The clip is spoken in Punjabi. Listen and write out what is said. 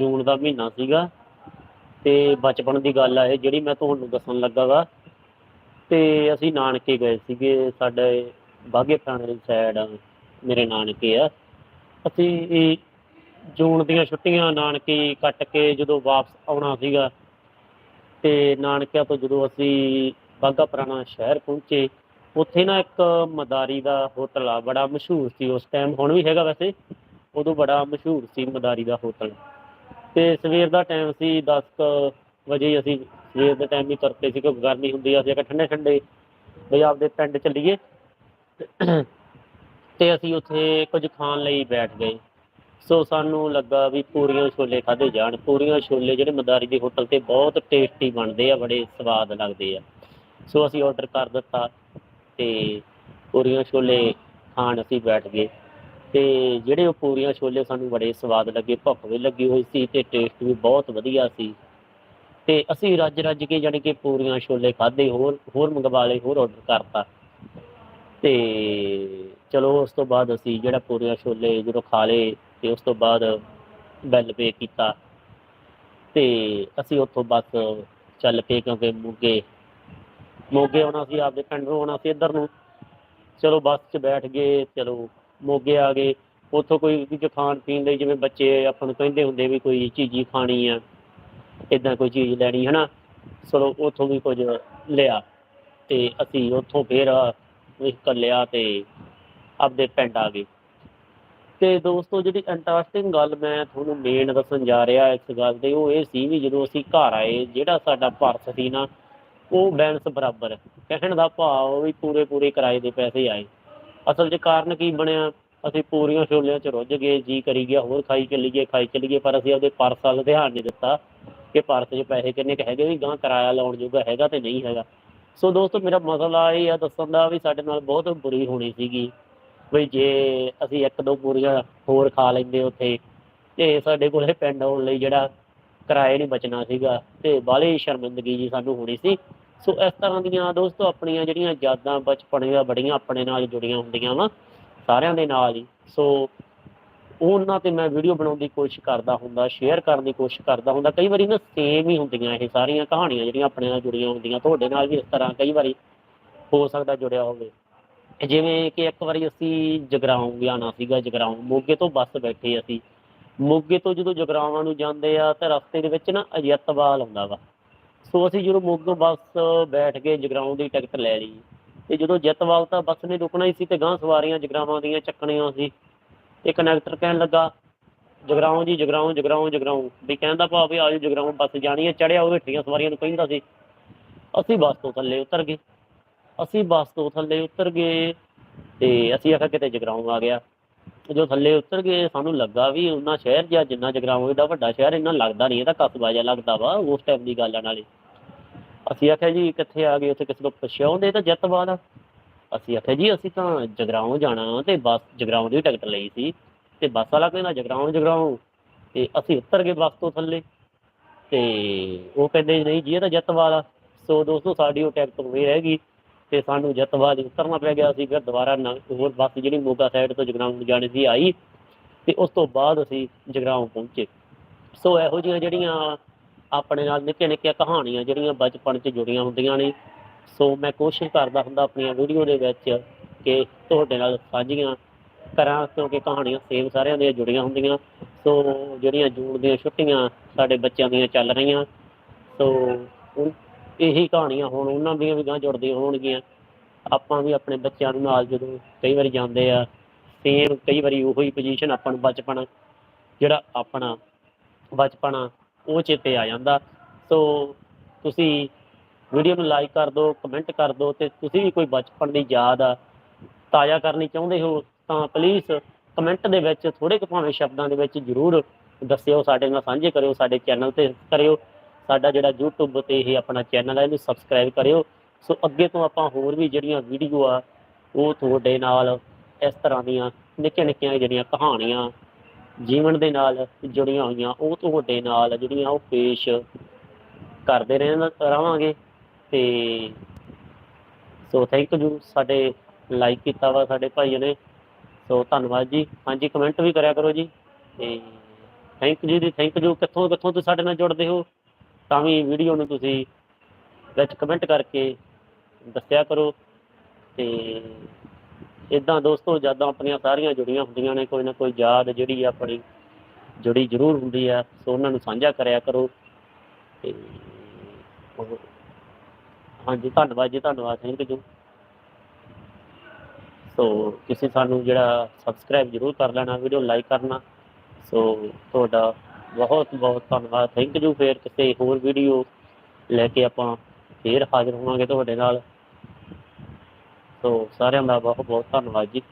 ਜੂਨ ਦਾ ਮਹੀਨਾ ਸੀਗਾ ਤੇ ਬਚਪਨ ਦੀ ਗੱਲ ਆ ਇਹ, ਜਿਹੜੀ ਮੈਂ ਤੁਹਾਨੂੰ ਦੱਸਣ ਲੱਗਾ ਵਾ। ਤੇ ਅਸੀਂ ਨਾਨਕੇ ਗਏ ਸੀਗੇ, ਸਾਡੇ ਬਾਗੇ ਪੁਰਾਣੇ ਸਾਈਡ ਮੇਰੇ ਨਾਨਕੇ ਆ। ਅਸੀਂ ਇਹ ਜੂਨ ਦੀਆਂ ਛੁੱਟੀਆਂ ਨਾਨਕੇ ਕੱਟ ਕੇ ਜਦੋਂ ਵਾਪਸ ਆਉਣਾ ਸੀਗਾ, ਤੇ ਨਾਨਕਿਆਂ ਤੋਂ ਜਦੋਂ ਅਸੀਂ ਬਾਗਾ ਪੁਰਾਣਾ ਸ਼ਹਿਰ ਪਹੁੰਚੇ, ਉੱਥੇ ਨਾ ਇੱਕ ਮਦਾਰੀ ਦਾ ਹੋਟਲ ਆ, ਬੜਾ ਮਸ਼ਹੂਰ ਸੀ ਉਸ ਟਾਈਮ ਹੁਣ ਵੀ ਹੈਗਾ ਵੈਸੇ। ਉਦੋਂ ਬੜਾ ਮਸ਼ਹੂਰ ਸੀ ਮਦਾਰੀ ਦਾ ਹੋਟਲ। ਤੇ ਸਵੇਰ ਦਾ ਟਾਈਮ ਸੀ 10 ਕੁ ਵਜੇ ਅਸੀਂ ਸਵੇਰ ਦੇ ਟਾਈਮ ਹੀ ਤੁਰਦੇ ਸੀ ਕਿਉਂਕਿ ਗਰਮੀ ਹੁੰਦੀ ਆ, ਅਸੀਂ ਕਿ ਠੰਡੇ ਠੰਡੇ ਵੀ ਆਪਦੇ ਪਿੰਡ ਚੱਲੀਏ। ਤੇ ਅਸੀਂ ਉੱਥੇ ਕੁਝ ਖਾਣ ਲਈ ਬੈਠ ਗਏ। ਸੋ ਸਾਨੂੰ ਲੱਗਾ ਵੀ ਪੂਰੀਆਂ ਛੋਲੇ ਖਾਦੇ ਜਾਣ। ਪੂਰੀਆਂ ਛੋਲੇ ਜਿਹੜੇ ਮਦਾਰੀ ਦੇ ਹੋਟਲ ਤੇ ਬਹੁਤ ਟੇਸਟੀ ਬਣਦੇ ਆ, ਬੜੇ ਸਵਾਦ ਲੱਗਦੇ ਆ। ਸੋ ਅਸੀਂ ਆਰਡਰ ਕਰ ਦਿੱਤਾ ਤੇ ਪੂਰੀਆਂ ਛੋਲੇ ਖਾਣ ਅਸੀਂ ਬੈਠ ਗਏ। ਤੇ ਜਿਹੜੇ ਉਹ ਪੂਰੀਆਂ ਛੋਲੇ ਸਾਨੂੰ ਬੜੇ ਸਵਾਦ ਲੱਗੇ, ਭੁੱਖ ਵੀ ਲੱਗੀ ਹੋਈ ਸੀ ਤੇ ਟੇਸਟ ਵੀ ਬਹੁਤ ਵਧੀਆ ਸੀ। ਤੇ ਅਸੀਂ ਰੱਜ ਰੱਜ ਕੇ ਜਾਣੀ ਕਿ ਪੂਰੀਆਂ ਛੋਲੇ ਖਾਦੇ ਹੋਰ ਹੋਰ ਮੰਗਵਾ ਲਏ, ਹੋਰ ਆਰਡਰ ਕਰਤਾ। ਤੇ ਚਲੋ ਉਸ ਤੋਂ ਬਾਅਦ ਅਸੀਂ ਜਿਹੜਾ ਪੂਰੀਆਂ ਛੋਲੇ ਜਦੋਂ ਖਾ ਲਏ ਤੇ ਉਸ ਤੋਂ ਬਾਅਦ ਬਿੱਲ ਪੇ ਕੀਤਾ। ਤੇ ਅਸੀਂ ਉੱਥੋਂ ਬੱਸ ਚੱਲ ਪਏ ਕਿਉਂਕਿ ਮੋਗੇ ਮੋਗੇ ਆਉਣਾ ਸੀ, ਆਪਦੇ ਪਿੰਡ ਨੂੰ ਆਉਣਾ ਸੀ ਇੱਧਰ ਨੂੰ। ਚਲੋ ਬੱਸ 'ਚ ਬੈਠ ਗਏ, ਚਲੋ ਮੋਗੇ ਆ ਗਏ, ਉੱਥੋਂ ਕੋਈ ਕੁਝ ਖਾਣ ਪੀਣ ਲਈ ਜਿਵੇਂ ਬੱਚੇ ਆਪਾਂ ਨੂੰ ਕਹਿੰਦੇ ਹੁੰਦੇ ਵੀ ਕੋਈ ਚੀਜ਼ੀ ਖਾਣੀ ਆ ਇਦਾਂ ਕੋਈ ਚੀਜ਼ ਲੈਣੀ ਹੈ ਨਾ ਚਲੋ, ਉੱਥੋਂ ਵੀ ਕੁਝ ਲਿਆ ਤੇ ਅਸੀਂ ਉੱਥੋਂ ਫੇਰ ਵਹੀਕਲ ਲਿਆ ਤੇ ਆਪਦੇ ਪਿੰਡ ਆ ਗਏ। ਤੇ ਦੋਸਤੋ, ਜਿਹੜੀ ਇੰਟਰਸਟਿੰਗ ਗੱਲ ਮੈਂ ਤੁਹਾਨੂੰ ਮੇਨ ਦੱਸਣ ਜਾ ਰਿਹਾ ਇਸ ਗੱਲ ਦੇ ਉਹ ਇਹ ਸੀ ਵੀ ਜਦੋਂ ਅਸੀਂ ਘਰ ਆਏ, ਜਿਹੜਾ ਸਾਡਾ ਪਰਸ ਸੀ ਨਾ, ਉਹ ਬੈਲੈਂਸ ਬਰਾਬਰ, ਕਹਿਣ ਦਾ ਭਾਵ ਵੀ ਪੂਰੇ ਪੂਰੇ ਕਿਰਾਏ ਦੇ ਪੈਸੇ ਆਏ। ਅਸਲ 'ਚ ਕਾਰਨ ਕੀ ਬਣਿਆ? ਅਸੀਂ ਪੂਰੀਆਂ ਛੋਲਿਆਂ 'ਚ ਰੁੱਝ ਗਏ, ਜੀ ਕਰੀ ਗਿਆ, ਹੋਰ ਖਾਈ ਚੱਲੀਏ ਖਾਈ ਚੱਲੀਏ ਪਰ ਅਸੀਂ ਆਪਦੇ ਪਰਸ ਵੱਲ ਧਿਆਨ ਨਹੀਂ ਦਿੱਤਾ ਕਿ ਪਰਸ 'ਚ ਪੈਸੇ ਕਿੰਨੇ ਕੁ ਹੈਗੇ, ਵੀ ਗਾਂ ਕਿਰਾਇਆ ਲਾਉਣ ਜੋਗਾ ਹੈਗਾ ਤੇ ਨਹੀਂ ਹੈਗਾ। ਸੋ ਦੋਸਤੋ, ਮੇਰਾ ਮਸਲਾ ਇਹ ਆ ਦੱਸਣ ਦਾ ਵੀ ਸਾਡੇ ਨਾਲ ਬਹੁਤ ਬੁਰੀ ਹੋਣੀ ਸੀਗੀ। ਵੀ ਜੇ ਅਸੀਂ ਇੱਕ ਦੋ ਪੂਰੀਆਂ ਹੋਰ ਖਾ ਲੈਂਦੇ ਉੱਥੇ, ਤੇ ਸਾਡੇ ਕੋਲੇ ਪਿੰਡ ਆਉਣ ਲਈ ਜਿਹੜਾ ਕਿਰਾਏ ਨਹੀਂ ਬਚਣਾ ਸੀਗਾ, ਤੇ ਬਾਹਲੀ ਸ਼ਰਮਿੰਦਗੀ ਜੀ ਸਾਨੂੰ ਹੋਣੀ ਸੀ। ਸੋ ਇਸ ਤਰ੍ਹਾਂ ਦੀਆਂ ਦੋਸਤੋ, ਆਪਣੀਆਂ ਜਿਹੜੀਆਂ ਯਾਦਾਂ ਬਚਪਨ ਦੀਆਂ ਬੜੀਆਂ ਆਪਣੇ ਨਾਲ ਜੁੜੀਆਂ ਹੁੰਦੀਆਂ ਵਾ, ਸਾਰਿਆਂ ਦੇ ਨਾਲ ਹੀ। ਸੋ ਉਹਨਾਂ ਤੇ ਮੈਂ ਵੀਡੀਓ ਬਣਾਉਣ ਦੀ ਕੋਸ਼ਿਸ਼ ਕਰਦਾ ਹੁੰਦਾ ਸ਼ੇਅਰ ਕਰਨ ਦੀ ਕੋਸ਼ਿਸ਼ ਕਰਦਾ ਹੁੰਦਾ। ਕਈ ਵਾਰੀ ਨਾ ਸੇਮ ਹੀ ਹੁੰਦੀਆਂ ਇਹ ਸਾਰੀਆਂ ਕਹਾਣੀਆਂ ਜਿਹੜੀਆਂ ਆਪਣੇ ਨਾਲ ਜੁੜੀਆਂ ਹੁੰਦੀਆਂ। ਤੁਹਾਡੇ ਨਾਲ ਵੀ ਇਸ ਤਰ੍ਹਾਂ ਕਈ ਵਾਰੀ ਹੋ ਸਕਦਾ ਜੁੜਿਆ ਹੋਵੇ। ਜਿਵੇਂ ਕਿ ਇੱਕ ਵਾਰੀ ਅਸੀਂ ਜਗਰਾਉਂ ਜਾਣਾ ਸੀਗਾ, ਜਗਰਾਉਂ। ਮੋਗੇ ਤੋਂ ਬੱਸ ਬੈਠੇ ਅਸੀਂ। ਮੋਗੇ ਤੋਂ ਜਦੋਂ ਜਗਰਾਵਾਂ ਨੂੰ ਜਾਂਦੇ ਆ, ਤਾਂ ਰਸਤੇ ਦੇ ਵਿੱਚ ਨਾ ਅਜਿੱਤਵਾਲ ਆਉਂਦਾ ਵਾ। ਸੋ ਅਸੀਂ ਜਦੋਂ ਮੋਗੋਂ ਬੱਸ ਬੈਠ ਕੇ ਜਗਰਾਉਂ ਦੀ ਟਿਕਟ ਲੈ ਲਈ, ਤੇ ਜਦੋਂ ਜੱਤਵਾਲ ਤਾਂ ਬੱਸ ਨੇ ਰੁਕਣਾ ਹੀ ਸੀ ਤੇ ਗਾਂ ਸਵਾਰੀਆਂ ਜਗਰਾਵਾਂ ਦੀਆਂ ਚੱਕਣੀਆਂ ਸੀ। ਤੇ ਕਨੈਕਟਰ ਕਹਿਣ ਲੱਗਾ, ਜਗਰਾਉਂ ਜੀ, ਜਗਰਾਉਂ ਜਗਰਾਉਂ ਜਗਰਾਉਂ। ਵੀ ਕਹਿੰਦਾ ਭਾਵੇਂ ਵੀ ਆਜੋ ਜਗਰਾਉਂ, ਬੱਸ ਜਾਣੀ ਹੈ, ਚੜਿਆ ਉਹ ਹੇਠੀਆਂ ਸਵਾਰੀਆਂ ਨੂੰ ਕਹਿੰਦਾ ਸੀ। ਅਸੀਂ ਬੱਸ ਤੋਂ ਥੱਲੇ ਉਤਰ ਗਏ। ਅਸੀਂ ਬੱਸ ਤੋਂ ਥੱਲੇ ਉਤਰ ਗਏ ਤੇ ਅਸੀਂ ਆਖਿਆ ਕਿਤੇ ਜਗਰਾਉਂ ਆ ਗਿਆ। ਜਦੋਂ ਥੱਲੇ ਉਤਰ ਗਏ, ਸਾਨੂੰ ਲੱਗਾ ਵੀ ਉਹਨਾਂ ਸ਼ਹਿਰ ਜਾਂ ਜਿੰਨਾ ਜਗਰਾਉਂ ਇਹਦਾ ਵੱਡਾ ਸ਼ਹਿਰ, ਇੰਨਾ ਲੱਗਦਾ ਨਹੀਂ ਇਹਦਾ ਕਸਬਾ ਜਿਹਾ ਲੱਗਦਾ ਵਾ ਉਸ ਟਾਈਮ ਦੀ ਗੱਲ ਆ ਨਾਲੇ। ਅਸੀਂ ਆਖਿਆ ਜੀ, ਕਿੱਥੇ ਆ ਗਏ ਉੱਥੇ ਕਿਸੇ ਤੋਂ ਪੁੱਛਿਆ ਉਹਦੇ ਇਹ ਤਾਂ ਜੱਤਵਾਲ ਆ। ਅਸੀਂ ਆਖਿਆ ਜੀ, ਅਸੀਂ ਤਾਂ ਜਗਰਾਉਂ ਜਾਣਾ ਤੇ ਬੱਸ ਜਗਰਾਉਂ ਦੀ ਟਿਕਟ ਲਈ ਸੀ ਤੇ ਬੱਸ ਵਾਲਾ ਕਹਿੰਦਾ, ਜਗਰਾਉਂ ਜਗਰਾਉਂ। ਤੇ ਅਸੀਂ ਉੱਤਰ ਗਏ ਬੱਸ ਤੋਂ ਥੱਲੇ। ਤੇ ਉਹ ਕਹਿੰਦੇ, ਨਹੀਂ ਜੀ, ਇਹ ਤਾਂ ਜੱਤਵਾਲ ਆ। ਸੋ ਦੋਸਤੋ, ਸਾਡੀ ਉਹ ਟਿਕਟ ਹੋਈ ਰਹਿ ਗਈ। ਤੇ ਸਾਨੂੰ ਜੱਤਵਾਲ ਹੀ ਉਤਰਨਾ ਪੈ ਗਿਆ ਸੀ, ਫਿਰ ਦੁਬਾਰਾ ਨਾ, ਹੋਰ ਬੱਸ ਜਿਹੜੀ ਮੋਗਾ ਸਾਈਡ ਤੋਂ ਜਗਰਾਉਂ ਨੂੰ ਜਾਣੀ ਸੀ ਆਈ ਤੇ ਉਸ ਤੋਂ ਬਾਅਦ ਅਸੀਂ ਜਗਰਾਉਂ ਪਹੁੰਚੇ। ਸੋ ਇਹੋ ਜਿਹੀਆਂ ਜਿਹੜੀਆਂ ਆਪਣੇ ਨਾਲ ਨਿੱਕੀਆਂ ਨਿੱਕੀਆਂ ਕਹਾਣੀਆਂ ਜਿਹੜੀਆਂ ਬਚਪਨ 'ਚ ਜੁੜੀਆਂ ਹੁੰਦੀਆਂ ਨੇ। ਸੋ ਮੈਂ ਕੋਸ਼ਿਸ਼ ਕਰਦਾ ਹੁੰਦਾ ਆਪਣੀਆਂ ਵੀਡੀਓ ਦੇ ਵਿੱਚ ਕਿ ਤੁਹਾਡੇ ਨਾਲ ਸਾਂਝੀਆਂ ਕਰਾਂ, ਕਿਉਂਕਿ ਕਹਾਣੀਆਂ ਸੇਮ ਸਾਰਿਆਂ ਦੀਆਂ ਜੁੜੀਆਂ ਹੁੰਦੀਆਂ। ਸੋ ਜਿਹੜੀਆਂ ਜੂਨ ਦੀਆਂ ਛੁੱਟੀਆਂ ਸਾਡੇ ਬੱਚਿਆਂ ਦੀਆਂ ਚੱਲ ਰਹੀਆਂ। ਸੋ ਇਹੀ ਕਹਾਣੀਆਂ ਹੁਣ ਉਹਨਾਂ ਦੀਆਂ ਵੀ ਗਾਂ ਜੁੜਦੀਆਂ ਹੋਣਗੀਆਂ। ਆਪਾਂ ਵੀ ਆਪਣੇ ਬੱਚਿਆਂ ਨੂੰ ਨਾਲ ਜਦੋਂ ਕਈ ਵਾਰੀ ਜਾਂਦੇ ਆ ਸੇਮ ਕਈ ਵਾਰੀ ਉਹੀ ਪੋਜੀਸ਼ਨ ਆਪਾਂ ਨੂੰ ਬਚਪਨ ਜਿਹੜਾ ਆਪਣਾ ਬਚਪਨ ਆ, ਉਹ ਚੇਤੇ ਆ ਜਾਂਦਾ। ਸੋ ਤੁਸੀਂ ਵੀਡੀਓ ਨੂੰ ਲਾਈਕ ਕਰ ਦਿਓ ਕਮੈਂਟ ਕਰ ਦਿਓ ਤੇ ਤੁਸੀਂ ਵੀ ਕੋਈ ਬਚਪਨ ਦੀ ਯਾਦ ਆ ਤਾਜ਼ਾ ਕਰਨੀ ਚਾਹੁੰਦੇ ਹੋ ਤਾਂ ਪਲੀਜ਼ ਕਮੈਂਟ ਦੇ ਵਿੱਚ ਥੋੜੇ ਕੁ ਭਾਵੇਂ ਸ਼ਬਦਾਂ ਦੇ ਵਿੱਚ ਜ਼ਰੂਰ ਦੱਸਿਓ ਸਾਡੇ ਨਾਲ ਸਾਂਝੇ ਕਰਿਓ ਸਾਡੇ ਚੈਨਲ ਤੇ ਕਰਿਓ। ਸਾਡਾ ਜਿਹੜਾ YouTube ਤੇ ਇਹ ਆਪਣਾ ਚੈਨਲ ਹੈ ਇਹਨੂੰ ਸਬਸਕ੍ਰਾਈਬ ਕਰਿਓ। ਸੋ ਅੱਗੇ ਤੋਂ ਆਪਾਂ ਹੋਰ ਵੀ ਜਿਹੜੀਆਂ ਵੀਡੀਓ ਆ, ਉਹ ਤੁਹਾਡੇ ਨਾਲ ਇਸ ਤਰ੍ਹਾਂ ਦੀਆਂ ਨਿੱਕੀਆਂ ਨਿੱਕੀਆਂ ਜਿਹੜੀਆਂ ਕਹਾਣੀਆਂ ਜੀਵਨ ਦੇ ਨਾਲ ਜੁੜੀਆਂ ਹੋਈਆਂ, ਉਹ ਤੁਹਾਡੇ ਨਾਲ ਜਿਹੜੀਆਂ ਉਹ ਪੇਸ਼ ਕਰਦੇ ਰਹਿਣ, ਰਹਾਂਗੇ। ਤੇ ਸੋ ਥੈਂਕ ਯੂ ਸਾਡੇ ਲਾਈਕ ਕੀਤਾ ਵਾ ਸਾਡੇ ਭਾਈ ਨੇ। ਸੋ ਧੰਨਵਾਦ ਜੀ। ਹਾਂਜੀ ਕਮੈਂਟ ਵੀ ਕਰਿਆ ਕਰੋ ਜੀ। ਤੇ ਥੈਂਕ ਯੂ ਜੀ ਥੈਂਕ ਯੂ ਕਿੱਥੋਂ ਕਿੱਥੋਂ ਤੁਸੀਂ ਸਾਡੇ ਨਾਲ ਜੁੜਦੇ ਹੋ? ਤਾਂ ਵੀ ਵੀਡੀਓ ਨੂੰ ਤੁਸੀਂ ਵਿੱਚ ਕਮੈਂਟ ਕਰਕੇ ਦੱਸਿਆ ਕਰੋ ਤੇ ਇਦਾਂ ਦੋਸਤੋ ਯਾਦਾਂ ਆਪਣੀਆਂ ਸਾਰੀਆਂ ਜੁੜੀਆਂ ਹੁੰਦੀਆਂ ਨੇ, ਕੋਈ ਨਾ ਕੋਈ ਯਾਦ ਜਿਹੜੀ ਆਪਣੀ ਜੁੜੀ ਜ਼ਰੂਰ ਹੁੰਦੀ ਆ, ਸੋ ਉਹਨਾਂ ਨੂੰ ਸਾਂਝਾ ਕਰਿਆ ਕਰੋ ਤੇ ਹਾਂਜੀ, ਧੰਨਵਾਦ ਜੀ, ਧੰਨਵਾਦ ਥੈਂਕ ਯੂ ਸੋ ਤੁਸੀਂ ਸਾਨੂੰ ਜਿਹੜਾ ਸਬਸਕ੍ਰਾਈਬ ਜ਼ਰੂਰ ਕਰ ਲੈਣਾ ਵੀਡੀਓ ਲਾਈਕ ਕਰਨਾ, ਸੋ ਤੁਹਾਡਾ ਬਹੁਤ ਬਹੁਤ ਧੰਨਵਾਦ। ਥੈਂਕ ਯੂ ਫੇਰ ਕਿਸੇ ਹੋਰ ਵੀਡੀਓ ਲੈ ਕੇ ਆਪਾਂ ਫੇਰ ਹਾਜ਼ਰ ਹੋਵਾਂਗੇ ਤੁਹਾਡੇ ਨਾਲ। ਸੋ ਸਾਰਿਆਂ ਦਾ ਬਹੁਤ ਬਹੁਤ ਧੰਨਵਾਦ ਜੀ।